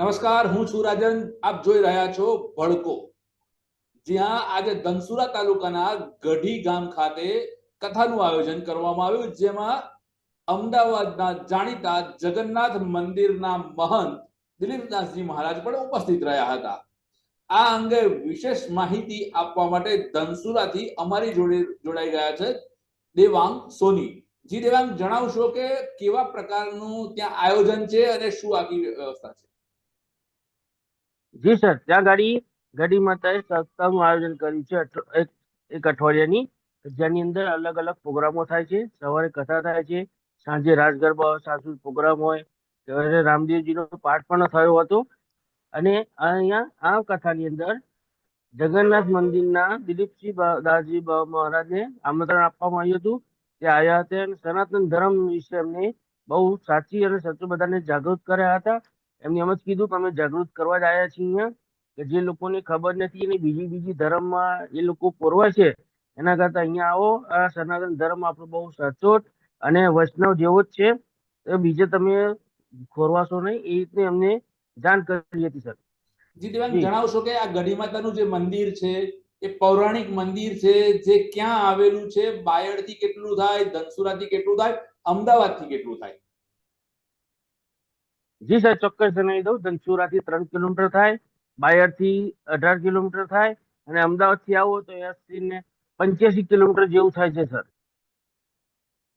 નમસ્કાર, હું છું રાજન. આપ જોઈ રહ્યા છો ભડકો. જ્યાં આજે ધનસુરા તાલુકાના ગઢી ગામ ખાતે કથાનું આયોજન કરવામાં આવ્યું, જેમાં અમદાવાદના જાણીતા જગન્નાથ મંદિરના મહંત દિલીપદાસજી મહારાજ પણ ઉપસ્થિત રહ્યા હતા. આ અંગે વિશેષ માહિતી આપવા માટે ધનસુરાથી અમારી જોડે જોડાઈ ગયા છે દેવાંગ સોની. જી દેવાંગ, જણાવશો કે કેવા પ્રકારનું ત્યાં આયોજન છે અને શું આખી વ્યવસ્થા છે? જી, સર. ત્યાં ગાડી ગઢી માતાએ સપ્તાહનું આયોજન કર્યું છે. એક અઠવાડિયાની. જેની અંદર અલગ અલગ પ્રોગ્રામો થાય છે. સવારે કથા થાય છે. સાંજે રાસ ગરબા સાંસ્કૃતિક પ્રોગ્રામ હોય. ત્યારે રામદેવજીનો પાઠ પણ થયો હતો. અને અહીંયા, આ કથાની અંદર જગન્નાથ મંદિરના દિલીપસિંહ દાસજી મહારાજને આમંત્રણ આપવામાં આવ્યું હતું તે આવ્યા હતા અને સનાતન ધર્મ વિશે એમને બહુ સાચી અને સચોટ બધાને જાગૃત કર્યા હતા. એમને એમ જ કીધું કે અમે જાગૃત કરવા જ આવ્યા છીએ અહીંયા કે જે લોકોને ખબર નથી અને બીજી બીજી ધર્મમાં એ લોકો પોરવા છે એના કરતા અહીંયા આવો આ સનાતન ધર્મ આપણો બહુ સચોટ અને વૈષ્ણવ જેવો જ છે તો બીજે તમે ખોરવાશો નહીં એ રીતની અમને જાણ કરી હતી સર. જી દેવાંગ જણાવશો કે આ ગઢી માતાનું જે મંદિર છે એ પૌરાણિક મંદિર છે જે ક્યાં આવેલું છે બાયડથી કેટલું થાય ધનસુરા થી કેટલું થાય અમદાવાદથી કેટલું થાય? જી સર ચોક્કસ જણાવી દઉં. ધનસુરાથી ત્રણ કિલોમીટર થાય બાયડથી અઢાર કિલોમીટર થાય અને અમદાવાદથી આવો તો એસી ને પંચ્યાસી કિલોમીટર જેવું થાય છે સર.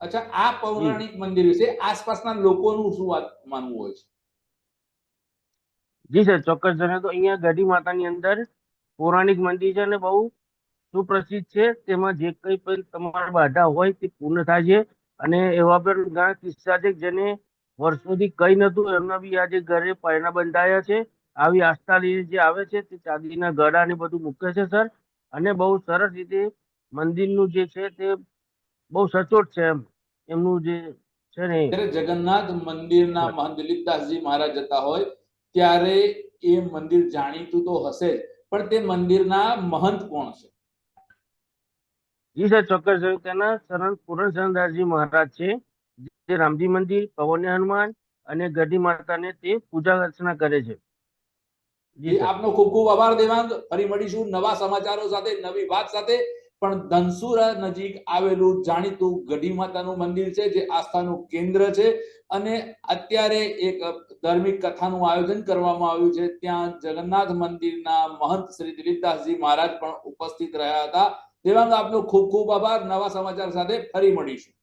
અચ્છા આ પૌરાણિક મંદિર વિશે આસપાસના લોકોનું શું વાત માનવું હોય છે? જી સર ચોક્કસ જણાવી તો અહીંયા ગઢી માતાની અંદર પૌરાણિક મંદિર છે અને બહુ સુપ્રસિદ્ધ છે. તેમાં જે કંઈ પણ તમારા બાધા હોય તે પૂર્ણ થાય છે. અને એવા પણ ઘણા કિસ્સા છે જેને વર્ષોથી કઈ નતું એમના બી આજે ઘરે પૈણા બંધાયા છે. આવી આસ્થા લઈને જે આવે છે તે ચાંદીના ગળા ને બધું મૂકે છે સર. અને બહુ સરસ રીતે મંદિરનું જે છે તે બહુ સચોટ છે એમ. એમનું જે છે ને જગન્નાથ મંદિરના. મહંત દિલીપદાસજી મહારાજ જતા હોય ત્યારે એ મંદિર જાણીતું તો હશે પણ તે મંદિરના મહંત કોણ છે? જી સર ચોક્કસ. તેના શરણ પૂરણ શરણદાસજી મહારાજ છે. જે રામજી મંદિર પવન્ય હનુમાન અને ગઢી માતાને તે પૂજા અર્ચના કરે છે. આપનો ખૂબ ખૂબ આભાર દેવાંગ. ફરી મળીશું નવા સમાચારો સાથે નવી વાત સાથે. પણ ધનસુરા નજીક આવેલું જાણીતું ગઢી માતાનું મંદિર છે જે આસ્થાનું કેન્દ્ર છે. અને અત્યારે એક ધાર્મિક કથાનું આયોજન કરવામાં આવ્યું છે. ત્યાં જગન્નાથ મંદિરના મહંત શ્રી દિલીપદાસજી મહારાજ પણ ઉપસ્થિત રહ્યા હતા. દેવાંગ આપનો ખૂબ ખૂબ આભાર. નવા સમાચાર સાથે ફરી મળીશું.